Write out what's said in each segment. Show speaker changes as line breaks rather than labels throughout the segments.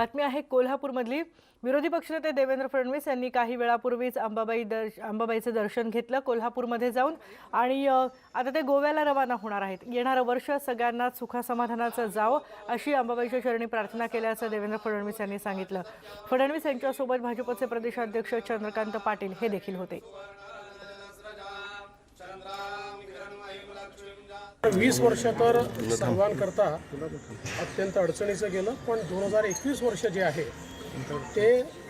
बातमी आहे कोल्हापूरमधली. विरोधी पक्षनेते देवेंद्र फडणवीस यांनी काही वेळापूर्वीच अंबाबाई दर्श अंबाबाईचं दर्शन घेतलं कोल्हापूरमध्ये जाऊन. आणि आता ते गोव्याला रवाना होणार आहेत. येणारं वर्ष सगळ्यांना सुखासमाधानाचं जावं अशी अंबाबाईच्या चरणी प्रार्थना केल्याचं देवेंद्र फडणवीस यांनी सांगितलं. फडणवीस यांच्यासोबत भाजपचे प्रदेशाध्यक्ष चंद्रकांत पाटील हे देखील होते.
वीस वर्ष तर सर्वांकरता अत्यंत अडचणीचं गेलं पण दोन हजार एकवीस वर्ष जे आहे ते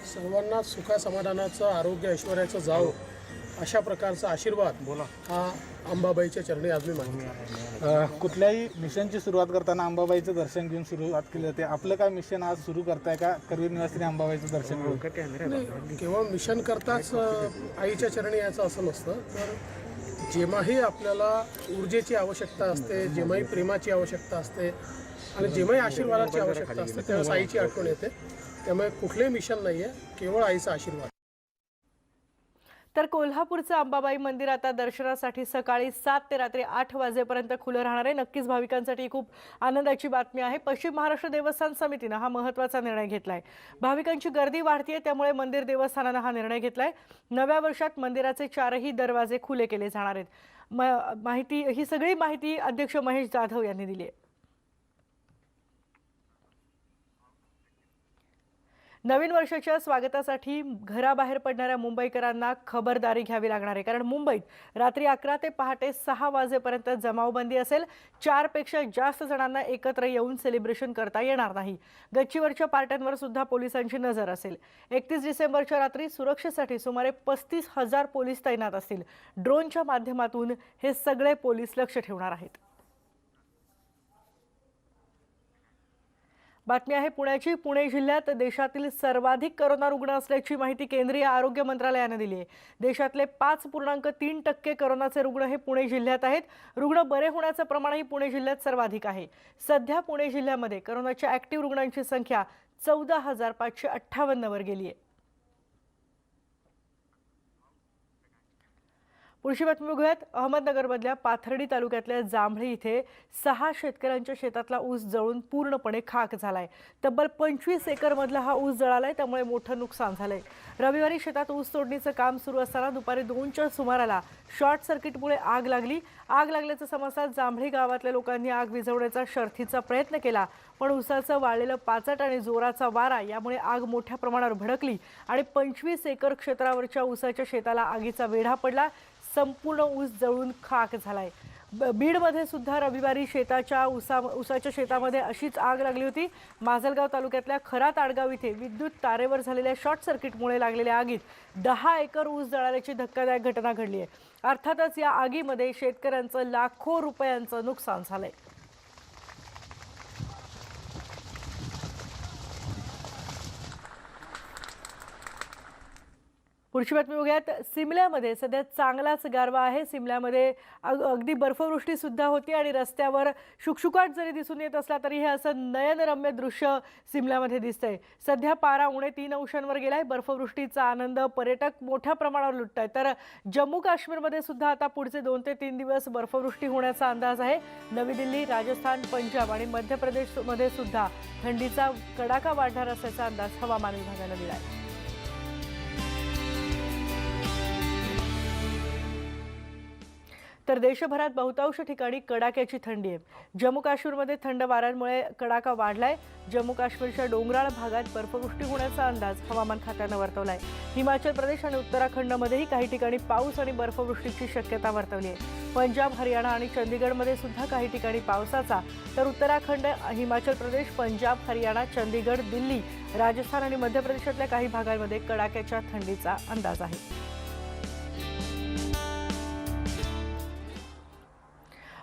सर्वांना सुखा समाधानाचं आरोग्य ऐश्वर्याचं जावं अशा प्रकारचा आशीर्वाद बोला. हा अंबाबाईच्या चरणी आज मी मागतो
अ, कुठल्याही मिशनची सुरुवात करताना अंबाबाईचं दर्शन घेऊन सुरुवात केली जाते आपलं काय मिशन आज सुरू करताय का? करवीर निवासीने अंबाबाईचं दर्शन घेऊन.
केवळ मिशन करताच आईच्या चरणी यायचं असं नसतं तर जेव्हाही आपल्याला ऊर्जेची आवश्यकता असते जेव्हाही प्रेमाची आवश्यकता असते आणि जेव्हाही आशीर्वादाची आवश्यकता असते तेव्हा आईची आठवण येते. त्यामुळे कुठलंही मिशन नाही आहे केवळ आईचा आशीर्वाद.
तर कोल्हापूरचं अंबाबाई मंदिर आता दर्शनासाठी सकाळी सात ते रात्री आठ वाजेपर्यंत खुलं राहणार आहे. नक्कीच भाविकांसाठी खूप आनंदाची बातमी आहे. पश्चिम महाराष्ट्र देवस्थान समितीनं हा महत्त्वाचा निर्णय घेतलाय. भाविकांची गर्दी वाढतीये त्यामुळे मंदिर देवस्थानानं हा निर्णय घेतलाय. नव्या वर्षात मंदिराचे चारही दरवाजे खुले केले जाणार आहेत. म- माहिती ही सगळी माहिती अध्यक्ष महेश जाधव यांनी दिली आहे. नवीन वर्षाच्या स्वागतासाठी घराबाहेर पडणाऱ्या मुंबईकरांना खबरदारी घ्यावी लागणार आहे. कारण मुंबईत रात्री अकरा ते पहाटे सहा वाजेपर्यंत जमावबंदी असेल चारपेक्षा जास्त जणांना एकत्र येऊन सेलिब्रेशन करता येणार नाही. गच्चीवरच्या पार्ट्यांवर सुद्धा पोलिसांची नजर असेल. एकतीस डिसेंबरच्या रात्री सुरक्षेसाठी सुमारे पस्तीस हजार पोलीस तैनात असतील. ड्रोनच्या माध्यमातून हे सगळे पोलीस लक्ष ठेवणार आहेत. बातमी आहे पुण्याची. पुणे जिल्ह्यात देशातील सर्वाधिक करोना रुग्ण असल्याची माहिती केंद्रीय आरोग्य मंत्रालयानं दिली आहे. देशातले पाच पूर्णांक तीन टक्के करोनाचे रुग्ण हे पुणे जिल्ह्यात आहेत. रुग्ण बरे होण्याचं प्रमाणही पुणे जिल्ह्यात सर्वाधिक आहे. सध्या पुणे जिल्ह्यामध्ये करोनाच्या ॲक्टिव्ह रुग्णांची संख्या चौदा हजार पाचशे अठ्ठावन्नवर गेली आहे. पुढची बातमी बघूयात. अहमदनगरमधल्या पाथर्डी तालुक्यातल्या जांभळी इथे सहा शेतकऱ्यांच्या शेतातला ऊस जळून पूर्णपणे खाक झालाय. तब्बल पंचवीस एकरमधला हा ऊस जळालाय त्यामुळे मोठं नुकसान झालंय. रविवारी शेतात ऊस तोडणीचं काम सुरू असताना दुपारी दोनच्या सुमाराला शॉर्ट सर्किटमुळे आग लागली. आग लागल्याचं समजतात जांभळी गावातल्या लोकांनी आग विझवण्याचा शर्थीचा प्रयत्न केला पण ऊसाचं वाळलेलं पाचट आणि जोराचा वारा यामुळे आग मोठ्या प्रमाणावर भडकली आणि पंचवीस एकर क्षेत्रावरच्या ऊसाच्या शेताला आगीचा वेढा पडला. संपूर्ण ऊस जळून खाक झाला ब- बीडमध्ये सुद्धा रविवारी शेताच्या ऊसा ऊसाच्या शेतामध्ये अशीच आग लागली होती. माजलगाव तालुक्यातल्या खरा ताडगाव इथे विद्युत तारेवर झालेल्या शॉर्ट सर्किटमुळे लागलेल्या आगीत दहा एकर ऊस जळाल्याची धक्कादायक घटना घडली आहे. अर्थातच या आगीमध्ये शेतकऱ्यांचं लाखो रुपयांचं नुकसान झालं आहे पुढची बातमी बघूयात. सिमल्यामध्ये सध्या चांगलाच गारवा आहे. सिमल्यामध्ये अग अगदी बर्फवृष्टीसुद्धा होती आणि रस्त्यावर शुकशुकाट जरी दिसून येत असला तरी हे असं नयनरम्य दृश्य सिमल्यामध्ये दिसतंय. सध्या पारा उणे तीन अंशांवर गेला आहे बर्फवृष्टीचा आनंद पर्यटक मोठ्या प्रमाणावर लुटत आहे तर जम्मू काश्मीरमध्ये सुद्धा आता पुढचे दोन ते तीन दिवस बर्फवृष्टी होण्याचा अंदाज आहे. नवी दिल्ली राजस्थान पंजाब आणि मध्य प्रदेशमध्ये सुद्धा थंडीचा कडाका वाढणार असल्याचा अंदाज हवामान विभागानं दिला आहे तर देशभरात बहुतांश ठिकाणी कडाक्याची थंडी आहे. जम्मू काश्मीरमध्ये थंड वाऱ्यांमुळे कडाका वाढलाय. जम्मू काश्मीरच्या डोंगराळ भागात बर्फवृष्टी होण्याचा अंदाज हवामान खात्यानं वर्तवलाय. हिमाचल प्रदेश आणि उत्तराखंडमध्येही काही ठिकाणी पाऊस आणि बर्फवृष्टीची शक्यता वर्तवली आहे पंजाब हरियाणा आणि चंदीगडमध्ये सुद्धा काही ठिकाणी पावसाचा तर उत्तराखंड हिमाचल प्रदेश पंजाब हरियाणा चंदीगड दिल्ली राजस्थान आणि मध्य प्रदेशातल्या काही भागांमध्ये कडाक्याच्या थंडीचा अंदाज आहे.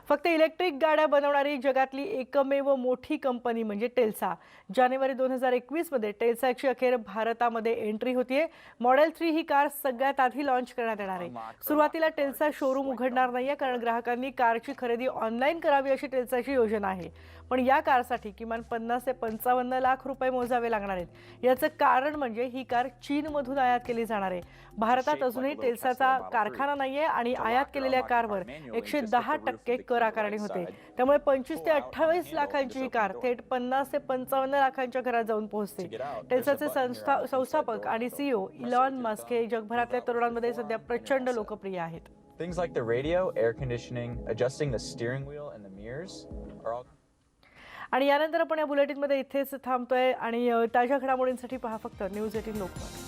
फक्त इलेक्ट्रिक गाड्या बनवणारी जगातली एकमेव मोठी कंपनी म्हणजे टेल्सा. जानेवारी दोन हजार एकवीसमध्ये टेल्साची अखेर भारतामध्ये एंट्री होतीये. मॉडेल थ्री ही कार सगळ्यात आधी लॉन्च करण्यात येणार आहे. सुरुवातीला टेल्सा शोरूम उघडणार नाहीये कारण ग्राहकांनी कारची खरेदी ऑनलाईन करावी अशी टेल्साची योजना आहे. पण या कारसाठी किमान पन्नास ते पंचावन्न लाख रुपये मोजावे लागणार आहेत. याचं कारण म्हणजे ही कार चीनमधून आयात केली जाणार आहे. भारतात अजूनही टेल्साचा कारखाना नाहीये आणि आयात केलेल्या कारवर एकशे दहा टक्के कर आकारणी होते. त्यामुळे पंचवीस ते अठ्ठावीस लाखांची ही कार थेट पन्नास ते पंचावन्न लाखांच्या घरात जाऊन पोहोचते. टेल्साचे संस्था संस्थापक आणि सीईओ इलॉन मस्क हे जगभरातल्या तरुणांमध्ये सध्या प्रचंड लोकप्रिय आहेत.
Things like the radio, air conditioning, adjusting the steering wheel and the mirrors are all
आणि यानंतर आपण या बुलेटिनमध्ये इथेच थांबतोय आणि ताज्या घडामोडींसाठी पहा फक्त न्यूज एटीन लोकमत.